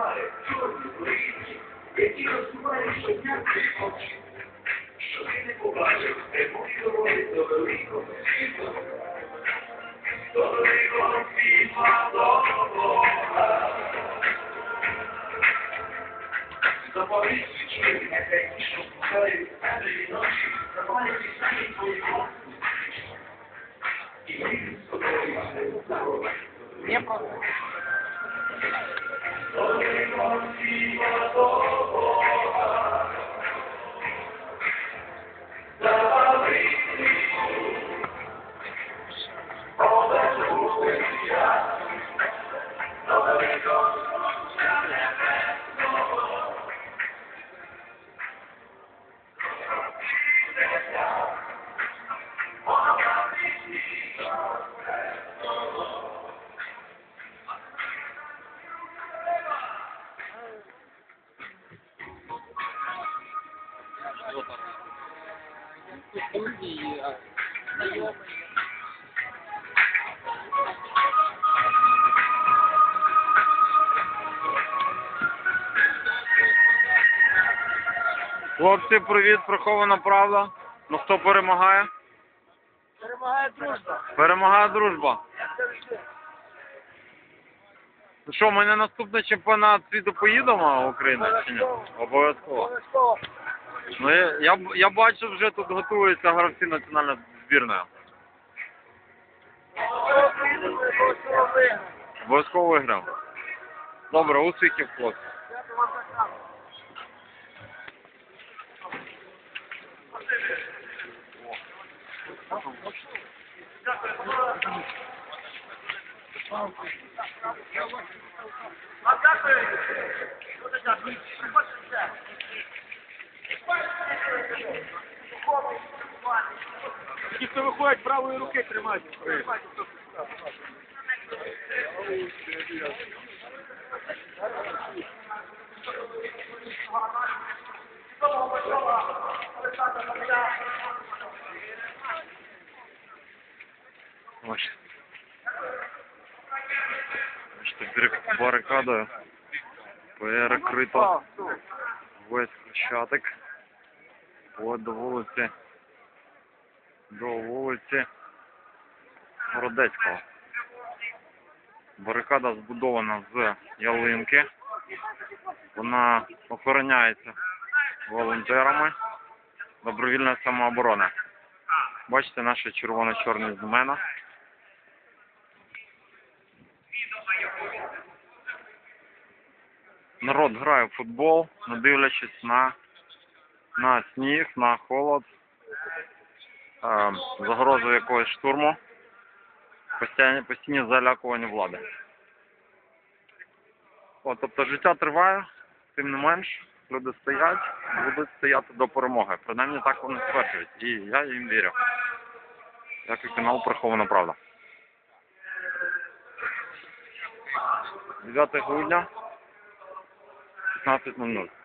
хмари, чорні блині, які розсувають щодня твої очі. Що ти не побачив, де мої дороги до великого світу, до великого світла, до Бога. Запали свічки, нехай ті, що пускають темряві ночі, запалять і самі твої власні. І ми з тобою. Не просто. Великого світла, Друзі, знайомі. Хлопці, привіт, прихована правда. Ну хто перемагає? Перемагає дружба. Перемагає дружба. Ну що, ми на наступний чемпіонат світу поїдемо України чи ні? Обов'язково. Обов'язково. Ну я, я, я бачу, вже тут готуються гравці національної збірної. Обов'язково виграємо. Добре, успіхів, хлопці. А дякую. Дуже дякую. Приходьте. Ті, хто виходять правої руки, тримайте. Ось. Бачите, перед барикадою перекрито весь хрещатик. От до вулиці. До вулиці Городецького. Барикада збудована з ялинки. Вона охороняється волонтерами добровільної самооборони. Бачите наші червоно-чорні знамена. Народ грає в футбол, не дивлячись на, на сніг, на холод, загрозу якогось штурму, постійні, постійні залякування влади. От, тобто життя триває, тим не менш, люди стоять, будуть стояти до перемоги. Принаймні так вони стверджують. І я їм вірю. Як і канал Прихована Правда. 9 грудня 15.00.